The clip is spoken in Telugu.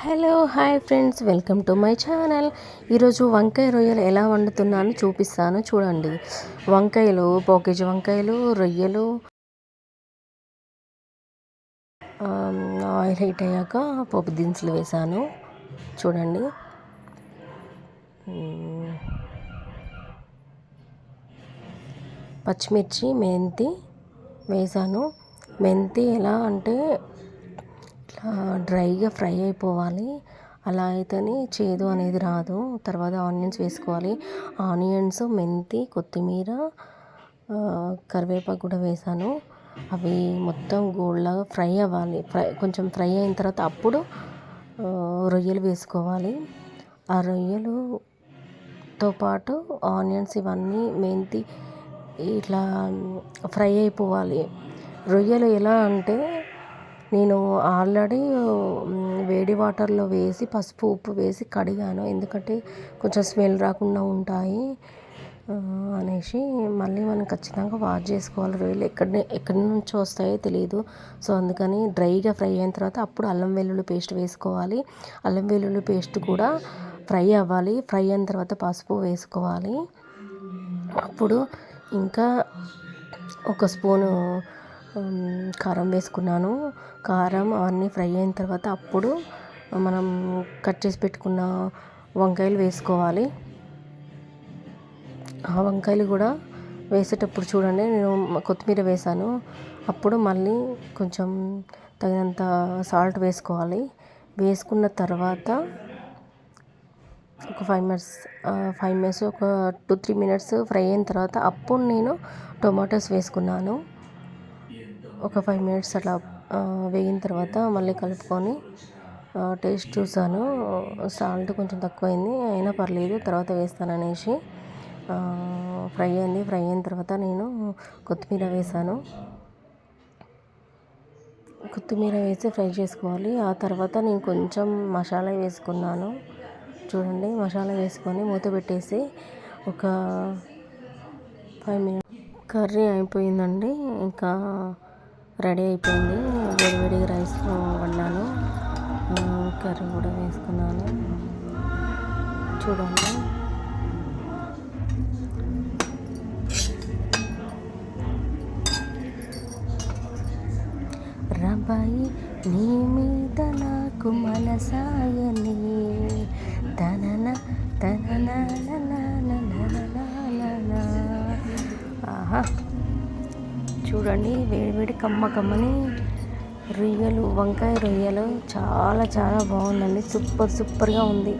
Hello hi friends. Welcome to my channel. ఈరోజు వంకాయ రొయ్యలు ఎలా వండుతున్నాను చూపిస్తాను. చూడండి. వంకాయలు పోకేజీ వంకాయలు రొయ్యలు ఆయిల్ హీట్ అయ్యాక పోపు దినుసులు వేసాను చూడండి. పచ్చిమిర్చి మెంతి వేసాను మెంతి ఎలా అంటే ఇట్లా డ్రైగా ఫ్రై అయిపోవాలి. అలా అయితేనే చేదు అనేది రాదు. తర్వాత ఆనియన్స్ వేసుకోవాలి. ఆనియన్స్ మెంతి కొత్తిమీర కరివేపాకు కూడా వేసాను. అవి మొత్తం గోల్డ్లాగా ఫ్రై అవ్వాలి. ఫ్రై కొంచెం ఫ్రై అయిన తర్వాత అప్పుడు రొయ్యలు వేసుకోవాలి. ఆ రొయ్యలుతో పాటు ఆనియన్స్ ఇవన్నీ మెంతి ఇట్లా ఫ్రై అయిపోవాలి. రొయ్యలు ఎలా అంటే నేను ఆల్రెడీ వేడి వాటర్లో వేసి పసుపు ఉప్పు వేసి కడిగాను. ఎందుకంటే కొంచెం స్మెల్ రాకుండా ఉంటాయి అనేసి మళ్ళీ మనం ఖచ్చితంగా వాష్ చేసుకోవాలి. రొయ్యలు ఎక్కడి ఎక్కడి నుంచి వస్తాయో తెలియదు సో అందుకని డ్రైగా ఫ్రై అయిన తర్వాత అప్పుడు అల్లం వెల్లుల్లి పేస్ట్ వేసుకోవాలి. అల్లం వెల్లుల్లి పేస్ట్ కూడా ఫ్రై అవ్వాలి. ఫ్రై అయిన తర్వాత పసుపు వేసుకోవాలి. అప్పుడు ఇంకా ఒక స్పూను కారం వేసుకున్నాను. కారం అవన్నీ ఫ్రై అయిన తర్వాత అప్పుడు మనం కట్ చేసి పెట్టుకున్న వంకాయలు వేసుకోవాలి. ఆ వంకాయలు కూడా వేసేటప్పుడు చూడండి నేను కొత్తిమీర వేసాను. అప్పుడు మళ్ళీ కొంచెం తగినంత సాల్ట్ వేసుకోవాలి. వేసుకున్న తర్వాత ఒక ఫైవ్ మినిట్స్ ఫైవ్ మినిట్స్ ఒక టూ త్రీ మినిట్స్ ఫ్రై అయిన తర్వాత అప్పుడు నేను టొమాటోస్ వేసుకున్నాను. ఒక ఫైవ్ మినిట్స్ అట్లా వేగిన తర్వాత మళ్ళీ కలుపుకొని టేస్ట్ చూసాను. సాల్ట్ కొంచెం తక్కువైంది అయినా పర్లేదు తర్వాత వేస్తాననేసి అనేసి ఫ్రై అయింది. ఫ్రై అయిన తర్వాత నేను కొత్తిమీర వేసాను. కొత్తిమీర వేసి ఫ్రై చేసుకోవాలి. ఆ తర్వాత నేను కొంచెం మసాలా వేసుకున్నాను. చూడండి మసాలా వేసుకొని మూత పెట్టేసి ఒక ఫైవ్ మినిట్స్ కర్రీ అయిపోయిందండి. ఇంకా రెడీ అయిపోయింది. వేడివేడిగా రైస్ వండాను. కర్రీ కూడా వేసుకున్నాను. చూడండి. రబాయి నీ మీద నాకు మనసాయని. తనన తనన ఆహా. చూడండి వేడివేడి కమ్మ కమ్మని రొయ్యలు వంకాయ రొయ్యలు చాలా చాలా బాగుందండి. సూపర్ సూపర్గా ఉంది.